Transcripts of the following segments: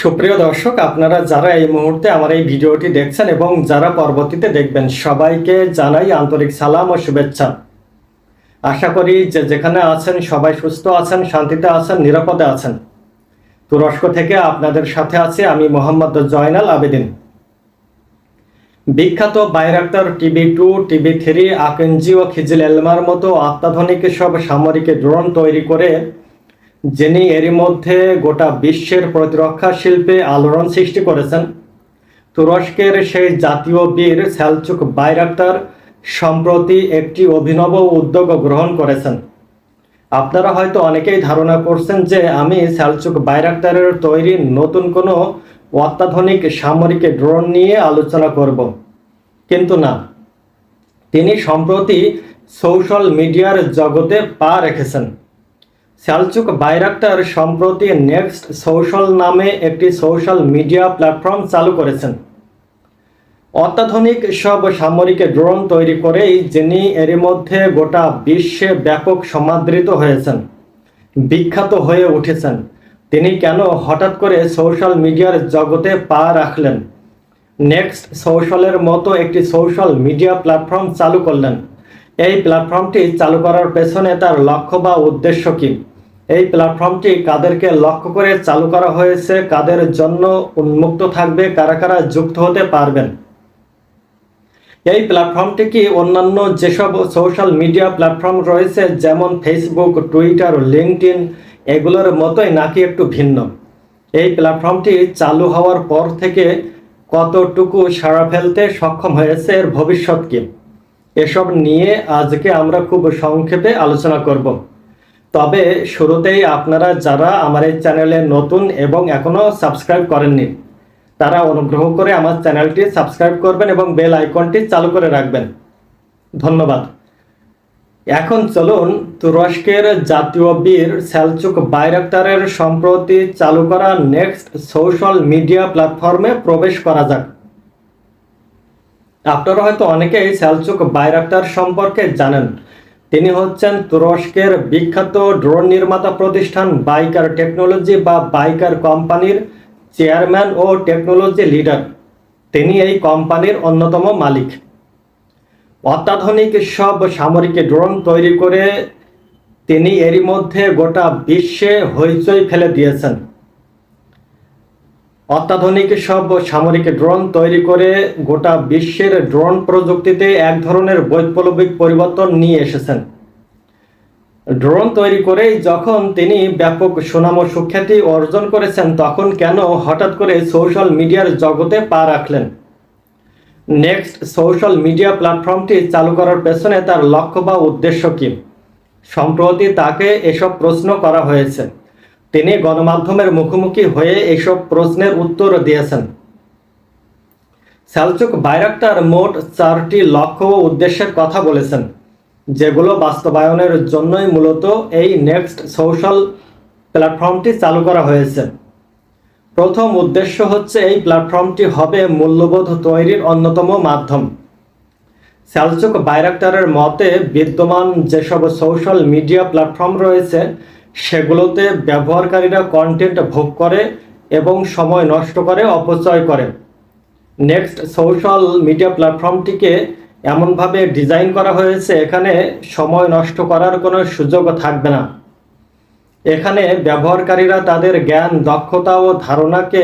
সুপ্রিয় দর্শক, আপনারা যারা এই মুহূর্তে আমার এই ভিডিওটি দেখছেন এবং যারা পরবর্তীতে দেখবেন, সবাইকে জানাই আন্তরিক সালাম ও শুভেচ্ছা। আশা করি যে যেখানে আছেন, সবাই সুস্থ আছেন, শান্তিতে আছেন, নিরাপদে আছেন। তুরস্ক থেকে আপনাদের সাথে আছি আমি মোহাম্মদ জয়নাল আবেদিন। বিখ্যাত Bayraktar TB two, TB three Akinci ও খিজিল এলমার মতো অত্যাধুনিক সব সামরিক ড্রোন তৈরি করে যিনি এরই মধ্যে গোটা বিশ্বের প্রতিরক্ষা শিল্পে আলোড়ন সৃষ্টি করেছেন, তুরস্কের সেই জাতীয় বীর স্যালচুক বাইরাক্তার সম্প্রতি একটি অভিনব উদ্যোগ গ্রহণ করেছেন। আপনারা হয়তো অনেকেই ধারণা করছেন যে আমি স্যালচুক বাইরাক্তারের তৈরি নতুন কোনো অত্যাধুনিক সামরিক ড্রোন নিয়ে আলোচনা করব। কিন্তু না, তিনি সম্প্রতি সোশ্যাল মিডিয়ার জগতে পা রেখেছেন। স্যালচুক বাইরাক্টার সম্প্রতি নেক্সট সোশ্যাল নামে একটি সোশ্যাল মিডিয়া প্ল্যাটফর্ম চালু করেছেন। অত্যাধুনিক সব সামরিক ড্রোন তৈরি করেই যিনি এরই মধ্যে গোটা বিশ্বে ব্যাপক সমাদৃত হয়েছেন, বিখ্যাত হয়ে উঠেছেন। তিনি কেন হঠাৎ করে সোশ্যাল মিডিয়ার জগতে পা রাখলেন? নেক্সট সোশ্যালের মতো একটি সোশ্যাল মিডিয়া প্ল্যাটফর্ম চালু করলেন। এই প্ল্যাটফর্মটি চালু করার পেছনে তার লক্ষ্য বা উদ্দেশ্য কী? এই প্ল্যাটফর্মটি কাদেরকে লক্ষ্য করে চালু করা হয়েছে, কাদের জন্য উন্মুক্ত থাকবে, কারা কারা যুক্ত হতে পারবেন। এই প্ল্যাটফর্মটি কি অন্যান্য যেসব সোশ্যাল মিডিয়া প্ল্যাটফর্ম রয়েছে, যেমন ফেসবুক টুইটার লিঙ্কড এগুলোর মতোই নাকি একটু ভিন্ন? এই প্ল্যাটফর্মটি চালু হওয়ার পর থেকে কতটুকু সাড়া ফেলতে সক্ষম হয়েছে এর ভবিষ্যৎ কি? এসব নিয়ে আজকে আমরা খুব সংক্ষেপে আলোচনা করব। তবে শুরুতেই আপনারা যারা আমার এই চ্যানেলে নতুন এবং এখনও সাবস্ক্রাইব করেননি, তারা অনুগ্রহ করে আমার চ্যানেলটি সাবস্ক্রাইব করবেন এবং বেল আইকনটি চালু করে রাখবেন। ধন্যবাদ। এখন চলুন তুরস্কের জাতীয় বীর সেলচুক বাইরাক্তারের সম্প্রতি চালু করা নেক্সট সোশ্যাল মিডিয়া প্ল্যাটফর্মে প্রবেশ করা যাক। আপনারা হয়তো অনেকেই সেলচুক বাইরাক্তার সম্পর্কে জানেন তিনি হচ্ছেন তুরস্কের বিখ্যাত ড্রোন নির্মাতা প্রতিষ্ঠান বাইকার টেকনোলজি বা বাইকার কোম্পানির চেয়ারম্যান ও টেকনোলজি লিডার। তিনি এই কোম্পানির অন্যতম মালিক। অত্যাধুনিক সব সামরিক ড্রোন তৈরি করে তিনি এরই মধ্যে গোটা বিশ্বে হইচই ফেলে দিয়েছেন। অত্যাধুনিক সব সামরিক ড্রোন তৈরি করে গোটা বিশ্বের ড্রোন প্রযুক্তিতে এক ধরনের বৈপ্লবিক পরিবর্তন নিয়ে এসেছেন। ড্রোন তৈরি করেই যখন তিনি ব্যাপক সুনাম ও সুখ্যাতি অর্জন করেছেন, তখন কেন হঠাৎ করে সোশ্যাল মিডিয়ার জগতে পা রাখলেন? নেক্সট, সোশ্যাল মিডিয়া প্ল্যাটফর্মটি চালু করার পেছনে তার লক্ষ্য বা উদ্দেশ্য কী? সম্প্রতি তাকে এসব প্রশ্ন করা হয়েছে। তিনি গণমাধ্যমের মুখোমুখি হয়ে এইসব প্রশ্নের উত্তর দিয়েছেন। স্যালচুক বাইরাক্টার মোট চারটি লক্ষ্য ও উদ্দেশ্যের কথা বলেছেন, যেগুলো বাস্তবায়নের জন্যই মূলত এই নেক্সট সোশ্যাল প্ল্যাটফর্মটি চালু করা হয়েছে। প্রথম উদ্দেশ্য হচ্ছে, এই প্ল্যাটফর্মটি হবে মূল্যবোধ তৈরির অন্যতম মাধ্যম। স্যালচুক বাইরাক্টারের মতে, বিদ্যমান যেসব সোশ্যাল মিডিয়া প্ল্যাটফর্ম রয়েছে সেগুলোতে ব্যবহারকারীরা কন্টেন্ট ভোগ করে এবং সময় নষ্ট করে, অপচয় করে। নেক্সট সোশ্যাল মিডিয়া প্ল্যাটফর্মটিকে এমনভাবে ডিজাইন করা হয়েছে, এখানে সময় নষ্ট করার কোনো সুযোগ থাকবে না। এখানে ব্যবহারকারীরা তাদের জ্ঞান, দক্ষতা ও ধারণাকে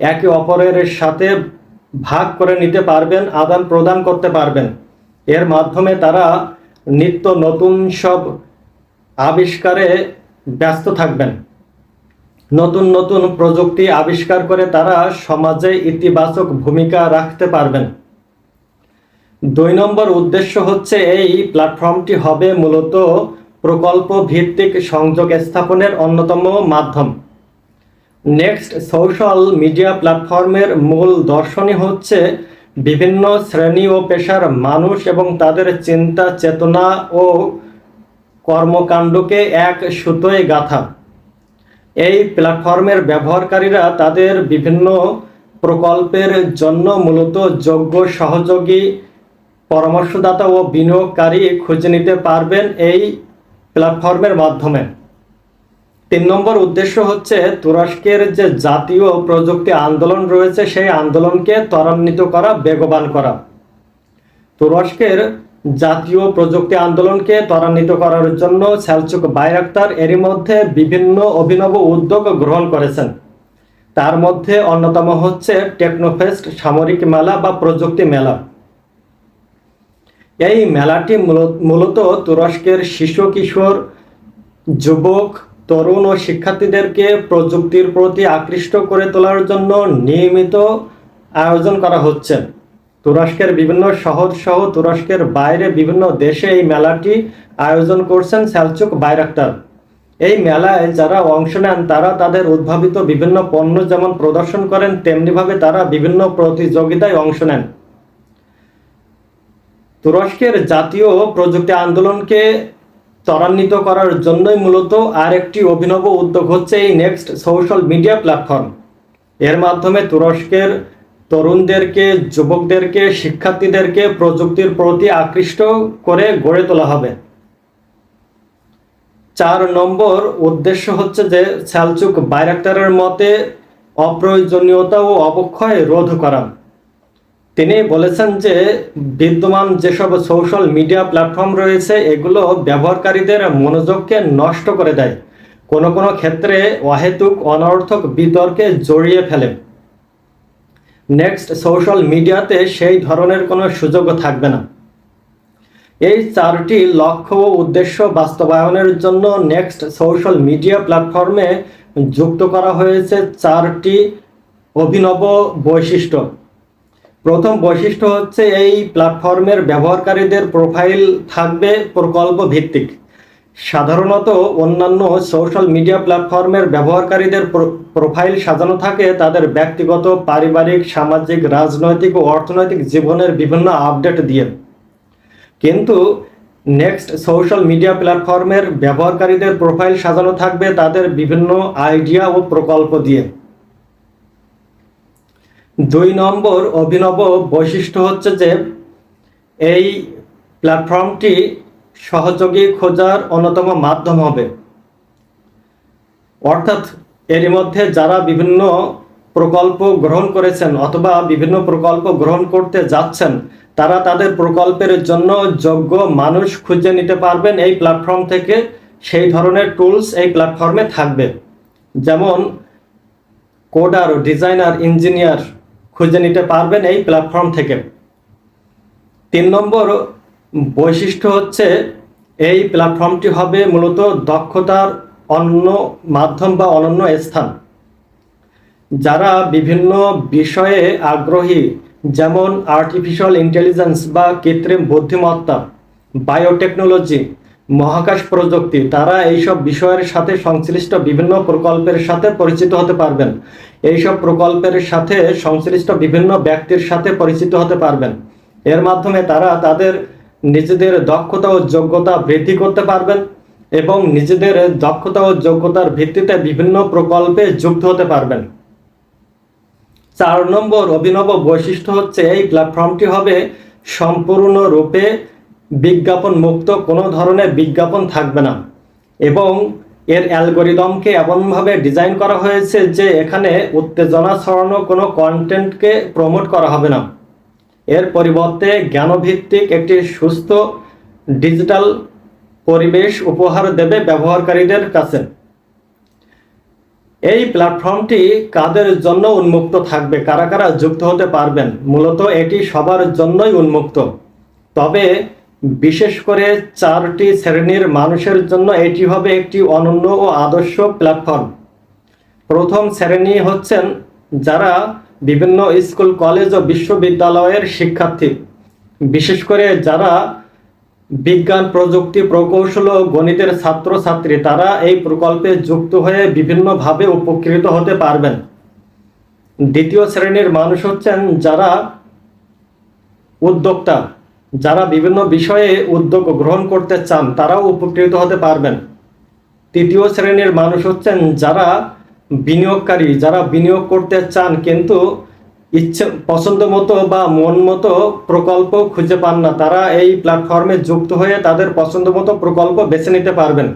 একে অপরের সাথে ভাগ করে নিতে পারবেন, আদান প্রদান করতে পারবেন। এর মাধ্যমে তারা নিত্য নতুন সব আবিষ্কারে ব্যস্ত থাকবেন। নতুন নতুন প্রযুক্তি আবিষ্কার করে তারা সমাজে ইতিবাচক ভূমিকা রাখতে পারবেন। দুই নম্বর উদ্দেশ্য হচ্ছে এই প্ল্যাটফর্মটি হবে মূলত প্রকল্প ভিত্তিক সংযোগ স্থাপনের অন্যতম মাধ্যম। নেক্সট, সোশ্যাল মিডিয়া প্ল্যাটফর্মের মূল দর্শনই হচ্ছে বিভিন্ন শ্রেণি ও পেশার মানুষ এবং তাদের চিন্তা, চেতনা ও কর্মকাণ্ডকে এক সুতোয় গাথা। এই প্ল্যাটফর্মের ব্যবহারকারীরা তাদের বিভিন্ন প্রকল্পের জন্য মূলত যোগ্য, সহযোগী, পরামর্শদাতা ও বিনিয়োগকারী খুঁজে নিতে পারবেন এই প্ল্যাটফর্মের মাধ্যমে। তিন নম্বর উদ্দেশ্য হচ্ছে তুরস্কের যে জাতীয় প্রযুক্তি আন্দোলন রয়েছে, সেই আন্দোলনকে ত্বরান্বিত করা, বেগবান করা। তুরস্কের জাতীয় প্রযুক্তি আন্দোলনকে ত্বরান্বিত করার জন্য সেলচুক বাইরাক্তার এরই মধ্যে বিভিন্ন অভিনব উদ্যোগ গ্রহণ করেছেন। তার মধ্যে অন্যতম হচ্ছে টেকনোফেস্ট সামরিক মেলা বা প্রযুক্তি মেলা। এই মেলাটি মূল- মূলত তুরস্কের শিশু, কিশোর, যুবক, তরুণ ও শিক্ষার্থীদেরকে প্রযুক্তির প্রতি আকৃষ্ট করে তোলার জন্য নিয়মিত আয়োজন করা হচ্ছে। তুরস্কের বিভিন্ন শহর সহ তুরস্কের বাইরে বিভিন্ন দেশে এই মেলাটি আয়োজন করছেন সেলচুক বাইরাক্তার এই মেলায় যারা অংশ নেন, তারা তাদের উদ্ভাবিত বিভিন্ন পণ্য যেমন প্রদর্শন করেন, তেমনিভাবে তারা বিভিন্ন প্রতিযোগিতায় অংশ নেন। তুরস্কের জাতীয় প্রযুক্তি আন্দোলনকে ত্বরান্বিত করার জন্যই মূলত আরেকটি অভিনব উদ্যোগ হচ্ছে এই নেক্সট সোশ্যাল মিডিয়া প্ল্যাটফর্ম। এর মাধ্যমে তুরস্কের তরুণদেরকে, যুবকদেরকে, শিক্ষার্থীদেরকে প্রযুক্তির প্রতি আকৃষ্ট করে গড়ে তোলা হবে। চার নম্বর উদ্দেশ্য হচ্ছে যে স্যালচুক বাইরাক্তারের মতে অপ্রয়োজনীয়তা ও অবক্ষয় রোধ করা। তিনি বলেছেন যে বিদ্যমান যেসব সোশ্যাল মিডিয়া প্ল্যাটফর্ম রয়েছে, এগুলো ব্যবহারকারীদের মনোযোগকে নষ্ট করে দেয়। কোনো কোনো ক্ষেত্রে অহেতুক, অনর্থক বিতর্কে জড়িয়ে ফেলে। নেক্সট সোশ্যাল মিডিয়াতে সেই ধরনের কোনো সুযোগ থাকবে না। এই চারটি লক্ষ্য ও উদ্দেশ্য বাস্তবায়নের জন্য নেক্সট সোশ্যাল মিডিয়া প্ল্যাটফর্মে যুক্ত করা হয়েছে চারটি অভিনব বৈশিষ্ট্য। প্রথম বৈশিষ্ট্য হচ্ছে এই প্ল্যাটফর্মের ব্যবহারকারীদের প্রোফাইল থাকবে প্রকল্প ভিত্তিক সাধারণত অন্যান্য সোশ্যাল মিডিয়া প্ল্যাটফর্মের ব্যবহারকারীদের প্রো- প্রোফাইল সাজানো থাকে, তাদের ব্যক্তিগত, পারিবারিক, সামাজিক, রাজনৈতিক ও অর্থনৈতিক জীবনের বিভিন্ন আপডেট দিয়ে। কিন্তু নেক্সট সোশ্যাল মিডিয়া প্ল্যাটফর্মের ব্যবহারকারীদের প্রোফাইল সাজানো থাকবে তাদের বিভিন্ন আইডিয়া ও প্রকল্প দিয়ে। দুই নম্বর অভিনব বৈশিষ্ট্য হচ্ছে যে এই প্ল্যাটফর্মটি সহযোগী খোঁজার অন্যতম মাধ্যম হবে। অর্থাৎ এরই মধ্যে যারা বিভিন্ন প্রকল্প গ্রহণ করেছেন অথবা বিভিন্ন প্রকল্প গ্রহণ করতে যাচ্ছেন, তারা তাদের প্রকল্পের জন্য যোগ্য মানুষ খুঁজে নিতে পারবেন এই প্ল্যাটফর্ম থেকে। সেই ধরনের টুলস এই প্ল্যাটফর্মে থাকবে। যেমন কোডার ডিজাইনার ইঞ্জিনিয়ার খুঁজে নিতে পারবেন এই প্ল্যাটফর্ম থেকে। তিন নম্বর বৈশিষ্ট্য হচ্ছে এই প্ল্যাটফর্মটি হবে মূলত দক্ষতার অন্য মাধ্যম বা অনন্য স্থান। যারা বিভিন্ন বিষয়ে আগ্রহী, যেমন আর্টিফিশিয়াল ইন্টেলিজেন্স বা কৃত্রিম বুদ্ধিমত্তা বায়োটেকনোলজি মহাকাশ প্রযুক্তি, তারা এইসব বিষয়ের সাথে সংশ্লিষ্ট বিভিন্ন প্রকল্পের সাথে পরিচিত হতে পারবেন। এইসব প্রকল্পের সাথে সংশ্লিষ্ট বিভিন্ন ব্যক্তির সাথে পরিচিত হতে পারবেন। এর মাধ্যমে তারা তাদের নিজেদের দক্ষতা ও যোগ্যতা বৃদ্ধি করতে পারবেন এবং নিজেদের দক্ষতা ও যোগ্যতার ভিত্তিতে বিভিন্ন প্রকল্পে যুক্ত হতে পারবেন। চার নম্বর অভিনব বৈশিষ্ট্য হচ্ছে এই প্ল্যাটফর্মটি হবে সম্পূর্ণরূপে বিজ্ঞাপন মুক্ত কোনো ধরনের বিজ্ঞাপন থাকবে না এবং এর অ্যালগোরিদমকে এমনভাবে ডিজাইন করা হয়েছে যে এখানে উত্তেজনা ছড়ানো কোনো কন্টেন্টকে প্রমোট করা হবে না। এর পরিবর্তে জ্ঞানভিত্তিক একটি সুস্থ ডিজিটাল পরিবেশ উপহার দেবে ব্যবহারকারীদের কাছে। এই প্ল্যাটফর্মটি কাদের জন্য উন্মুক্ত থাকবে, কারা কারা যুক্ত হতে পারবেন, মূলত এটি সবার জন্যই উন্মুক্ত। তবে বিশেষ করে চারটি শ্রেণির মানুষের জন্য এটি হবে একটি অনন্য ও আদর্শ প্ল্যাটফর্ম। প্রথম শ্রেণি হচ্ছেন যারা বিভিন্ন স্কুল, কলেজ ও বিশ্ববিদ্যালয়ের শিক্ষার্থী। বিশেষ করে যারা বিজ্ঞান, প্রযুক্তি, প্রকৌশল ও গণিতের ছাত্রছাত্রী, তারা এই প্রকল্পে যুক্ত হয়ে বিভিন্নভাবে উপকৃত হতে পারবেন। দ্বিতীয় শ্রেণির মানুষ হচ্ছেন যারা উদ্যোক্তা, যারা বিভিন্ন বিষয়ে উদ্যোগ গ্রহণ করতে চান, তারাও উপকৃত হতে পারবেন। তৃতীয় শ্রেণির মানুষ হচ্ছেন যারা বিনিয়োগকারী, যারা বিনিয়োগ করতে চান কিন্তু ইচ্ছে, পছন্দ মতো বা মন মতো প্রকল্প খুঁজে পান না, তারা এই প্ল্যাটফর্মে যুক্ত হয়ে তাদের পছন্দ মতো প্রকল্প বেছে নিতে পারবেন।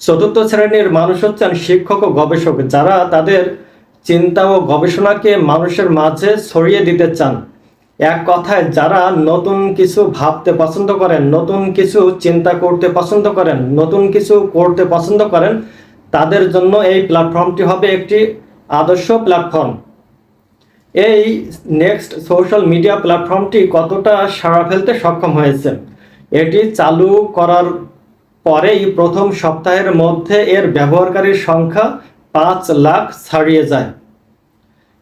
চতুর্থ শ্রেণির মানুষ হচ্ছেন শিক্ষক ও গবেষক, যারা তাদের চিন্তা ও গবেষণাকে মানুষের মাঝে ছড়িয়ে দিতে চান। এক কথায়, যারা নতুন কিছু ভাবতে পছন্দ করেন, নতুন কিছু চিন্তা করতে পছন্দ করেন, নতুন কিছু করতে পছন্দ করেন তাদের জন্য এই প্ল্যাটফর্মটি হবে একটি আদর্শ প্ল্যাটফর্ম এই নেক্সট সোশ্যাল মিডিয়া প্ল্যাটফর্মটি কতটা সাড়া ফেলতে সক্ষম হয়েছে? এটি চালু করার পরেই প্রথম সপ্তাহের মধ্যে এর ব্যবহারকারীর সংখ্যা পাঁচ লাখ ছাড়িয়ে যায়।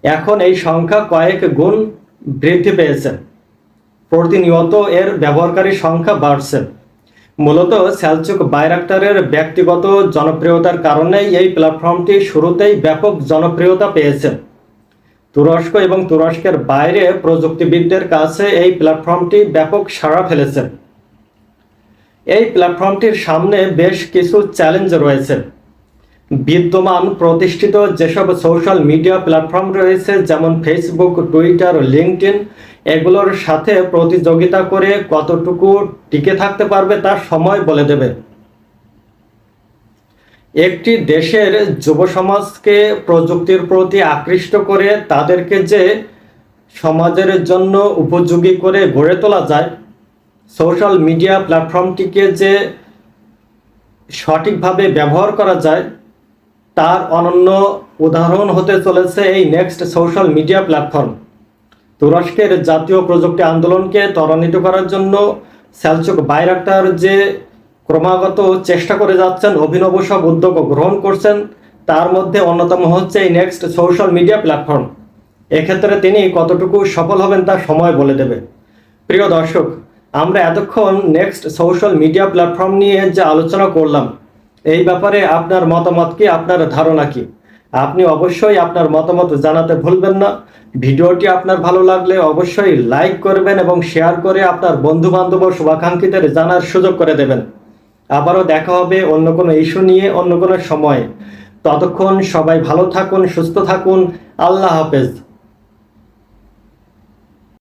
এখন এই সংখ্যা কয়েক গুণ বৃদ্ধি পেয়েছে। প্রতিনিয়ত এর ব্যবহারকারীর সংখ্যা বাড়ছে। মূলত সেলচুক বাইরাক্টারের ব্যক্তিগত জনপ্রিয়তার কারণেই এই প্ল্যাটফর্মটি শুরুতেই ব্যাপক জনপ্রিয়তা পেয়েছে। তুরস্ক এবং তুরস্কের বাইরে প্রযুক্তিবিদদের কাছে এই প্ল্যাটফর্মটি ব্যাপক সাড়া ফেলেছে। এই প্ল্যাটফর্মটির সামনে বেশ কিছু চ্যালেঞ্জ রয়েছে। বিদ্যমান প্রতিষ্ঠিত যেসব সোশ্যাল মিডিয়া প্ল্যাটফর্ম রয়েছে, যেমন ফেসবুক টুইটার লিঙ্কডইন এগুলোর সাথে প্রতিযোগিতা করে কতটুকু টিকে থাকতে পারবে তার সময় বলে দেবে। একটি দেশের যুব সমাজকে প্রযুক্তির প্রতি আকৃষ্ট করে তাদেরকে যে সমাজের জন্য উপযোগী করে গড়ে তোলা যায়, সোশ্যাল মিডিয়া প্ল্যাটফর্মটিকে যে সঠিকভাবে ব্যবহার করা যায়, তার অনন্য উদাহরণ হতে চলেছে এই নেক্সট সোশ্যাল মিডিয়া প্ল্যাটফর্ম। তুরস্কের জাতীয় প্রযুক্তি আন্দোলনকে ত্বরান্বিত করার জন্য সেলচুক বাইরাক্টার যে ক্রমাগত চেষ্টা করে যাচ্ছেন, অভিনব সব উদ্যোগ গ্রহণ করছেন, তার মধ্যে অন্যতম হচ্ছে এই নেক্সট সোশ্যাল মিডিয়া প্ল্যাটফর্ম। এক্ষেত্রে তিনি কতটুকু সফল হবেন তা সময় বলে দেবে। প্রিয় দর্শক, আমরা এতক্ষণ নেক্সট সোশ্যাল মিডিয়া প্ল্যাটফর্ম নিয়ে যে আলোচনা করলাম, এই ব্যাপারে আপনার মতামত কি, আপনার ধারণা কি? আপনি অবশ্যই আপনার মতামত জানাতে ভুলবেন না। ভিডিওটি আপনার ভালো লাগলে অবশ্যই লাইক করবেন এবং শেয়ার করে আপনার বন্ধু বান্ধব ও শুভাকাঙ্ক্ষীদের জানার সুযোগ করে দেবেন। আবারও দেখা হবে অন্য কোনো ইস্যু নিয়ে অন্য কোনো সময়ে। ততক্ষণ সবাই ভালো থাকুন, সুস্থ থাকুন। আল্লাহ হাফেজ।